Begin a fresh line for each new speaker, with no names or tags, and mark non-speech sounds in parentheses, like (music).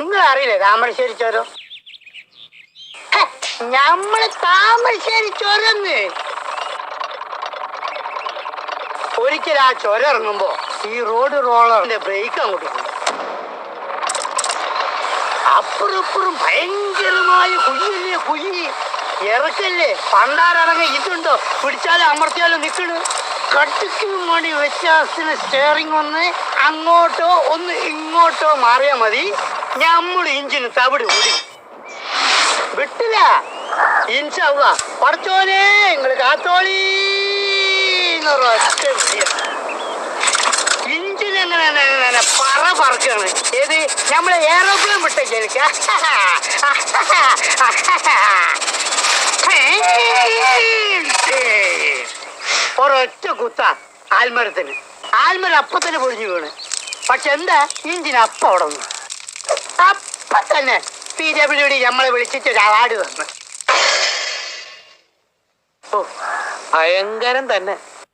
നിങ്ങൾ അറിയില്ലേ താമരശ്ശേരി ചോരം ഞമ്മൾ താമരശ്ശേരി ചോരന്ന് ഒരിക്കൽ ആ ചോര ഇറങ്ങുമ്പോ ഈ റോഡ് റോളറിന്റെ ബ്രേക്ക് അങ്ങോട്ട് അപ്പുറപ്പുറം ഭയങ്കരമായ കുഴിയല്ലേ കുഴി? ഇറക്കല്ലേ? പണ്ടാരടങ്ങ ഇതുണ്ടോ? പിടിച്ചാലും അമർത്തിയാലും നിക്കണ്. കട്ടിക്കും മണി വ്യത്യാസത്തിന് സ്റ്റിയറിംഗ് ഒന്ന് അങ്ങോട്ടോ ഒന്ന് ഇങ്ങോട്ടോ മാറിയാ മതി. നമ്മൾ ഇഞ്ചിന് തവിട് കൂടി. വിട്ടില്ല. ഇൻഷാവുക പഠിച്ചോനെ നിങ്ങൾ കാത്തോളി. ഇഞ്ചിന് എങ്ങനെ പറ പറക്കാണ്. ഏത്? നമ്മളെ ഏറോപ്ലെയിൻ വിട്ടേക്ക് (laughs) ഒരൊറ്റ കുത്ത ആൽമരത്തിന്. ആൽമരം അപ്പൊ തന്നെ പൊഴിഞ്ഞു വീണ്. പക്ഷെ എന്താ? ഇഞ്ചിന് അപ്പ അവിടെ നിന്ന്. അപ്പൊ തന്നെ പി ഡബ്ല്യു ഡി നമ്മളെ വിളിച്ചിട്ട് ഒരു അവാർഡ് ഓ ഭയങ്കരം തന്നെ.